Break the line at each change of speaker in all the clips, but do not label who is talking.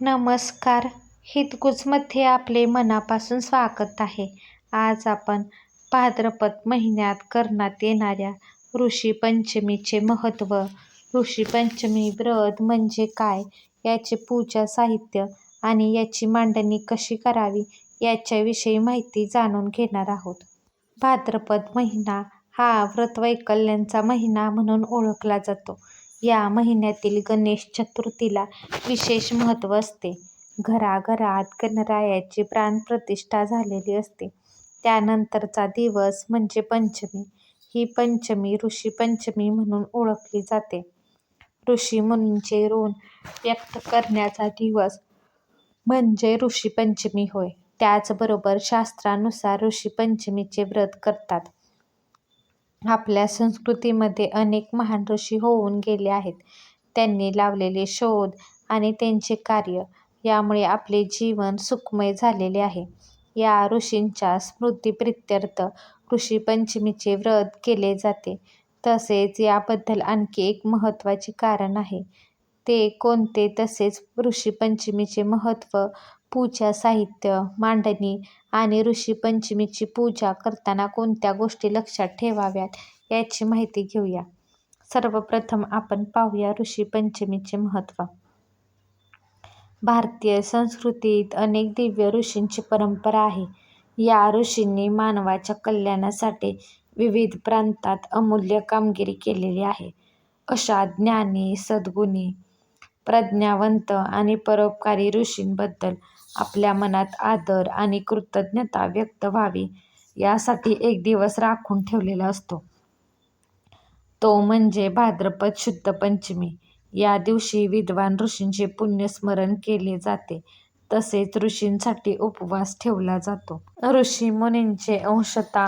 नमस्कार. हितगुजमध्ये आपले मनापासून स्वागत आहे. आज आपण भाद्रपद महिन्यात करण्यात येणाऱ्या ऋषी पंचमीचे महत्त्व. ऋषी पंचमी व्रत म्हणजे काय? याचे पूजा साहित्य आणि याची मांडणी कशी करावी याच्याविषयी माहिती जाणून घेणार आहोत. भाद्रपद महिना हा व्रतवैकल्यांचा महिना म्हणून ओळखला जातो. या महिन्यातील गणेश चतुर्थीला विशेष महत्त्व असते. घराघरात गणरायाची प्राणप्रतिष्ठा झालेली असते. त्यानंतरचा दिवस म्हणजे पंचमी. ही पंचमी ऋषी पंचमी म्हणून ओळखली जाते. ऋषी मुनींचे ऋण व्यक्त करण्याचा दिवस म्हणजे ऋषी पंचमी होय. त्याचबरोबर शास्त्रानुसार ऋषी पंचमीचे व्रत करतात. आपल्या संस्कृतीमध्ये अनेक महान ऋषी होऊन गेले आहेत. त्यांनी लावलेले शोध आणि त्यांचे कार्य यामुळे आपले जीवन सुखमय झालेले आहे. या ऋषींच्या स्मृतीप्रित्यर्थ ऋषी पंचमीचे व्रत केले जाते. तसेच याबद्दल आणखी एक महत्त्वाचे कारण आहे. ते कोणते तसेच ऋषी पंचमीचे महत्त्व पूजा साहित्य मांडणी आणि ऋषी पंचमीची पूजा करताना कोणत्या गोष्टी लक्षात ठेवाव्यात याची माहिती घेऊया. सर्वप्रथम आपण पाहूया ऋषी पंचमीचे महत्त्व. भारतीय संस्कृतीत अनेक दिव्य ऋषींची परंपरा आहे. या ऋषींनी मानवाच्या कल्याणासाठी विविध प्रांतात अमूल्य कामगिरी केलेली आहे. अशा ज्ञानी सद्गुणी प्रज्ञावंत आणि परोपकारी ऋषींबद्दल आपल्या मनात आदर आणि कृतज्ञता व्यक्त व्हावी यासाठी एक दिवस राखून ठेवलेला असतो. तो म्हणजे भाद्रपद शुद्ध पंचमी. या दिवशी विद्वान ऋषींचे पुण्यस्मरण केले जाते. तसेच ऋषींसाठी उपवास ठेवला जातो. ऋषी मुनींचे अंशता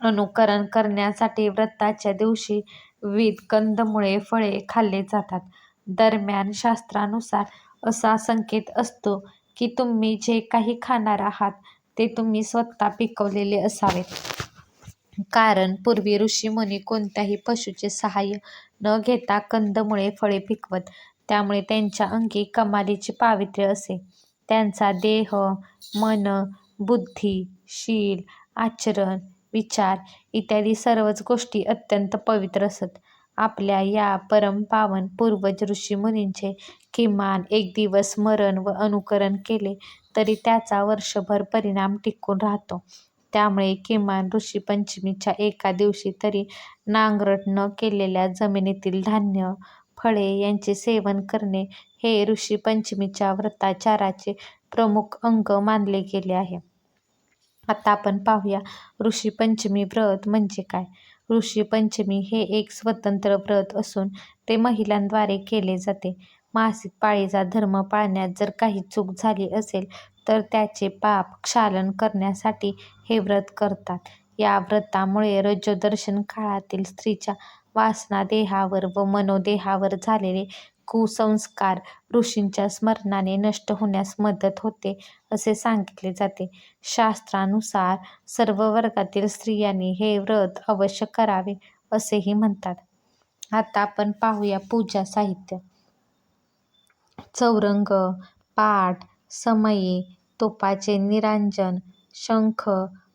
अनुकरण करण्यासाठी व्रताच्या दिवशी विविध कंदमुळे फळे खाल्ले जातात. दरम्यान शास्त्रानुसार असा संकेत असतो की तुम्ही जे काही खाणार आहात ते तुम्ही स्वतः पिकवलेले असावेत. कारण पूर्वी ऋषीमुनी कोणत्याही पशुचे सहाय्य न घेता कंदमुळे फळे पिकवत त्यामुळे त्यांच्या अंगी कमालीचे पावित्र्य असे. त्यांचा देह मन बुद्धी शील आचरण विचार इत्यादी सर्वच गोष्टी अत्यंत पवित्र असत. आपल्या या परमपावन पूर्वज ऋषीमुनींचे किमान एक दिवस स्मरण व अनुकरण केले तरी त्याचा वर्षभर परिणाम टिकून राहतो. त्यामुळे किमान ऋषी पंचमीच्या एका दिवशी तरी नांगरट न केलेल्या जमिनीतील धान्य फळे यांचे सेवन करणे हे ऋषी पंचमीच्या व्रताचाराचे प्रमुख अंग मानले गेले आहे. आता आपण पाहूया ऋषी पंचमी व्रत म्हणजे काय? ऋषी पंचमी हे एक स्वतंत्र व्रत असून ते महिलांद्वारे केले जाते. मासिक पाळीचा धर्म पाळण्यात जर काही चूक झाली असेल तर त्याचे पाप क्षालन करण्यासाठी हे व्रत करतात. या व्रतामुळे रजोदर्शन काळातील स्त्रीच्या वासना देहावर व मनोदेहावर झालेले कुसंस्कार ऋषींच्या स्मरणाने नष्ट होण्यास मदत होते असे सांगितले जाते. शास्त्रानुसार सर्व वर्गातील स्त्रियांनी हे व्रत अवश्य करावे असेही म्हणतात. आता आपण पाहूया पूजा साहित्य. चौरंग पाट समई तुपाचे निरांजन शंख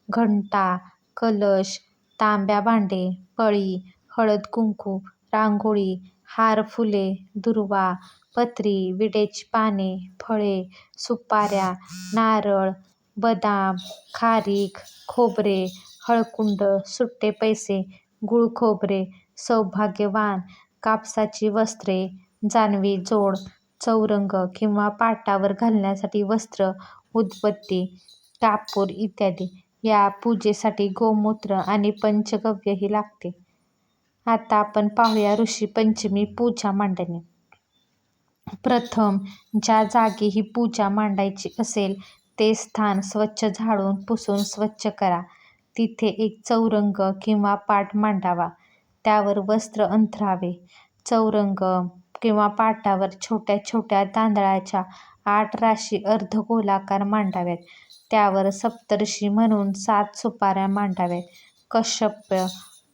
घंटा कलश तांब्या भांडे पळी हळद कुंकू रांगोळी हार फुले दुर्वा पत्री विड्याची पाने फळे सुपाऱ्या नारळ बदाम खारीक खोबरे हळकुंड सुट्टे पैसे गुळ खोबरे सौभाग्यवान कापसाची वस्त्रे जानवी जोड चौरंग किंवा पाटावर घालण्यासाठी वस्त्र उदबत्ती कापूर इत्यादी. या पूजेसाठी गोमूत्र आणि पंचगव्यही लागते. आता आपण पाहूया ऋषी पंचमी पूजा मांडणे. प्रथम ज्या जागी ही पूजा मांडायची असेल ते स्थान स्वच्छ झाडून पुसून स्वच्छ करा. तिथे एक चौरंग किंवा पाट मांडावा. त्यावर वस्त्र अंथरावे. चौरंग किंवा पाटावर छोट्या छोट्या तांदळाच्या आठ राशी अर्धगोलाकार मांडाव्यात. त्यावर सप्तर्षी म्हणून सात सुपाऱ्या मांडाव्यात. कश्यप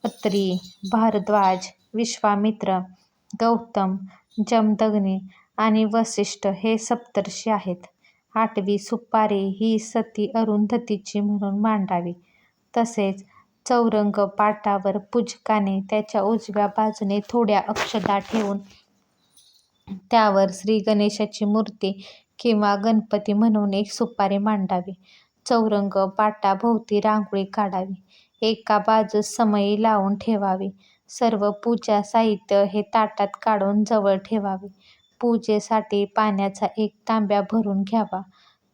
अत्री भारद्वाज विश्वामित्र गौतम जमदग्नी आणि वसिष्ठ हे सप्तर्षी आहेत. आठवी सुपारी ही सती अरुंधतीची म्हणून मांडावी. तसेच चौरंग पाटावर पूजकाने त्याच्या उजव्या बाजूने थोड्या अक्षदा ठेवून त्यावर श्री गणेशाची मूर्ती किंवा गणपती म्हणून एक सुपारी मांडावी. चौरंग पाटाभोवती रांगोळी काढावी. एका बाजूस समई लावून ठेवावी. सर्व पूजा साहित्य हे ताटात काढून जवळ ठेवावे. पूजेसाठी पाण्याचा एक तांब्या भरून घ्यावा.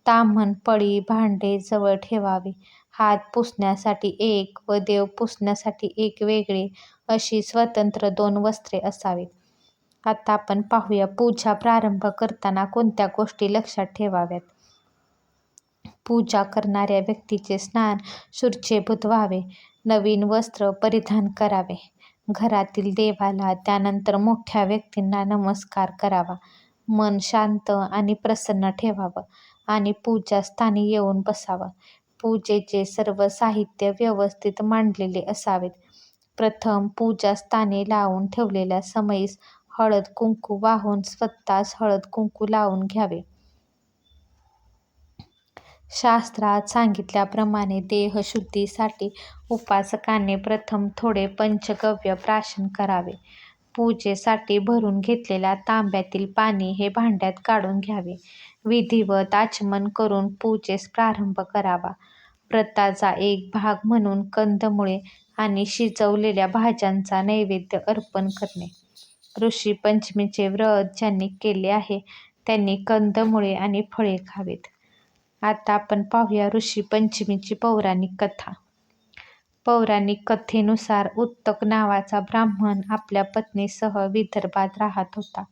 ताम्हण, पळी, भांडे जवळ ठेवावी. हात पुसण्यासाठी एक व देव पुसण्यासाठी एक वेगळे अशी स्वतंत्र दोन वस्त्रे असावीत. आता आपण पाहूया पूजा प्रारंभ करताना कोणत्या गोष्टी लक्षात ठेवाव्यात. पूजा करणाऱ्या व्यक्तीचे स्नान शुचिर्भूत व्हावे. नवीन वस्त्र परिधान करावे. घरातील देवाला त्यानंतर मोठ्या व्यक्तींना नमस्कार करावा. मन शांत आणि प्रसन्न ठेवावं आणि पूजास्थानी येऊन बसावं. पूजेचे सर्व साहित्य व्यवस्थित मांडलेले असावेत. प्रथम पूजास्थानी लावून ठेवलेल्या समयीस हळद कुंकू वाहून स्वतःस हळद कुंकू लावून घ्यावे. शास्त्रात सांगितल्याप्रमाणे देहशुद्धीसाठी उपासकाने प्रथम थोडे पंचगव्य प्राशन करावे. पूजेसाठी भरून घेतलेल्या तांब्यातील पाणी हे भांड्यात काढून घ्यावे. विधिवत आचमन करून पूजेस प्रारंभ करावा. व्रताचा एक भाग म्हणून कंदमुळे आणि शिजवलेल्या भाज्यांचा नैवेद्य अर्पण करणे. ऋषी पंचमीचे व्रत ज्यांनी केले आहे त्यांनी कंदमुळे आणि फळे खावीत. आता आपण पाहूया ऋषी पंचमीची पौराणिक कथा. पौराणिक कथेनुसार उत्तक नावाचा ब्राह्मण आपल्या पत्नीसह विदर्भात राहत होता.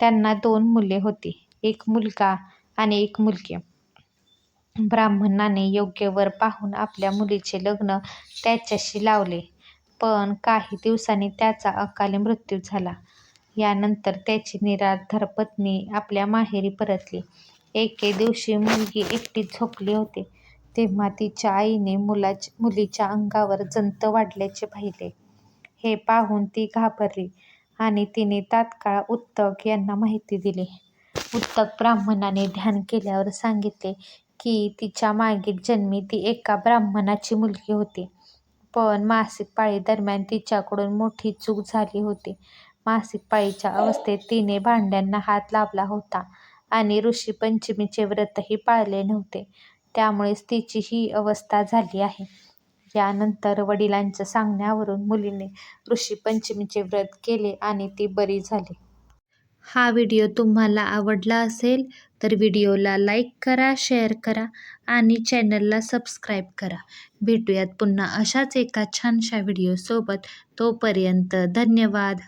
त्यांना दोन मुले होती. एक मुलगा आणि एक मुलगी. ब्राह्मणाने योग्य वर पाहून आपल्या मुलीचे लग्न त्याच्याशी लावले. पण काही दिवसांनी त्याचा अकाली मृत्यू झाला. यानंतर त्याची निराधार पत्नी आपल्या माहेरी परतली. एके दिवशी मुलगी एकटी झोपली होती तेव्हा तिच्या आईने मुलीच्या अंगावर जंत वाढल्याचे पाहिले. हे पाहून ती घाबरली आणि तिने तात्काळ उत्तक यांना माहिती दिली. उत्तक ब्राह्मणाने ध्यान केल्यावर सांगितले की तिच्या मागील जन्मी ती एका ब्राह्मणाची मुलगी होती. पण मासिक पाळीदरम्यान तिच्याकडून मोठी चूक झाली होती. मासिक पाळीच्या अवस्थेत तिने भांड्यांना हात लावला होता आणि ऋषी पंचमीचे व्रतही पाळले नव्हते. त्यामुळेच तिची ही अवस्था झाली आहे. यानंतर वडिलांच्या सांगण्यावरून मुलीने ऋषी पंचमीचे व्रत केले आणि ती बरी झाली. हा व्हिडिओ तुम्हाला आवडला असेल तर व्हिडिओला लाईक करा, शेअर करा आणि चॅनलला सबस्क्राईब करा. भेटूयात पुन्हा अशाच एका छानशा व्हिडिओसोबत तोपर्यंत धन्यवाद.